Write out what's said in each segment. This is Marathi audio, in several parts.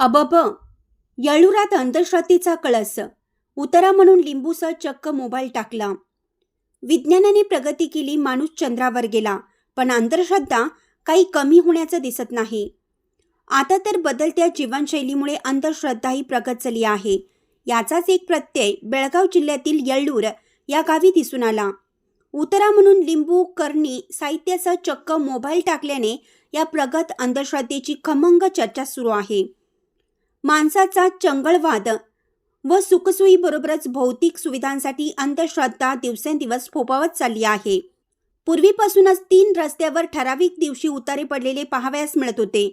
अबब येळुरात अंधश्रद्धेचा कळस. उतरा म्हणून लिंबूसह चक्क मोबाईल टाकला. विज्ञानाने प्रगती केली माणूस चंद्रावर गेला पण अंधश्रद्धा काही कमी होण्याचं दिसत नाही. आता तर बदलत्या जीवनशैलीमुळे अंधश्रद्धाही प्रगत झाली आहे. याचाच एक प्रत्यय बेळगाव जिल्ह्यातील येळ्ळूर या गावी दिसून आला. उतरा म्हणून लिंबू करणी साहित्यासह चक्क मोबाईल टाकल्याने या प्रगत अंधश्रद्धेची खमंग चर्चा सुरू आहे. माणसाचा चंगळवाद व सुखसोयीबरोबरच भौतिक सुविधांसाठी अंधश्रद्धा दिवसेंदिवस फोपावत चालली आहे. पूर्वीपासूनच तीन रस्त्यावर ठराविक दिवशी उतारे पडलेले पाहावयास मिळत होते.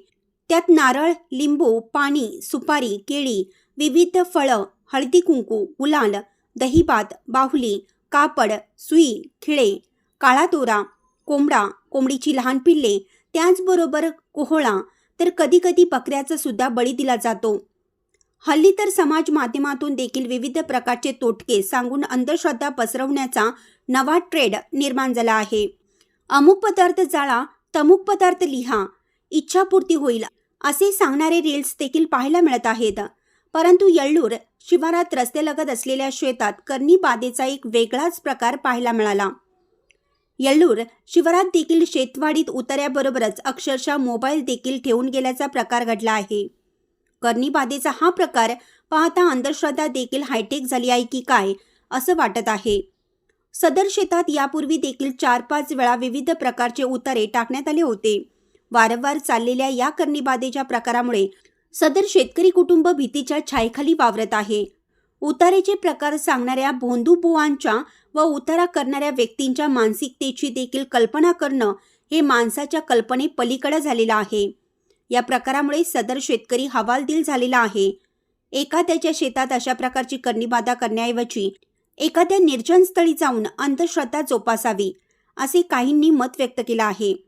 त्यात नारळ लिंबू पाणी सुपारी केळी विविध फळं हळदी कुंकू गुलाल दहीभात बाहुली कापड सुई खिळे काळा तोरा कोंबडा कोंबडीची लहान पिल्ले त्याचबरोबर कोहळा तर कधीकधी बकऱ्याचा सुद्धा बळी दिला जातो. हल्ली तर समाज माध्यमातून देखील विविध प्रकारचे तोटके सांगून अंधश्रद्धा पसरवण्याचा नवा ट्रेड निर्माण झाला आहे. अमुक पदार्थ जाळा तमुक पदार्थ लिहा इच्छापूर्ती होईल असे सांगणारे रील्स देखील पाहायला मिळत आहेत. परंतु येळ्ळूर शिवारात रस्त्यालगत असलेल्या शेतात कर्णी बाधेचा एक वेगळाच प्रकार पाहायला मिळाला. येल्लूर शिवारात देखील शेतवाडीत उतऱ्याबरोबरच अक्षरशः मोबाईल देखील ठेवून गेल्याचा प्रकार घडला आहे. कर्णीबाधेचा हा प्रकार पाहता अंधश्रद्धा देखील हायटेक झाली आहे की काय असं वाटत आहे. सदर शेतात यापूर्वी देखील चार पाच वेळा विविध प्रकारचे उतारे टाकण्यात आले होते. वारंवार चाललेल्या या कर्णीबाधेच्या प्रकारामुळे सदर शेतकरी कुटुंब भीतीच्या छायेखाली वावरत आहे. उतारेचे प्रकार सांगणाऱ्या भोंदूबुवांच्या व उतारा करणाऱ्या व्यक्तींच्या मानसिकतेची देखील कल्पना करणं हे माणसाच्या कल्पने पलीकडे झालेलं आहे. या प्रकारामुळे सदर शेतकरी हवालदिल झालेला आहे. एखाद्याच्या शेतात अशा प्रकारची कर्णीबाधा करण्याऐवजी एखाद्या निर्जन स्थळी जाऊन अंधश्रद्धा जोपासावी असे काहींनी मत व्यक्त केलं आहे.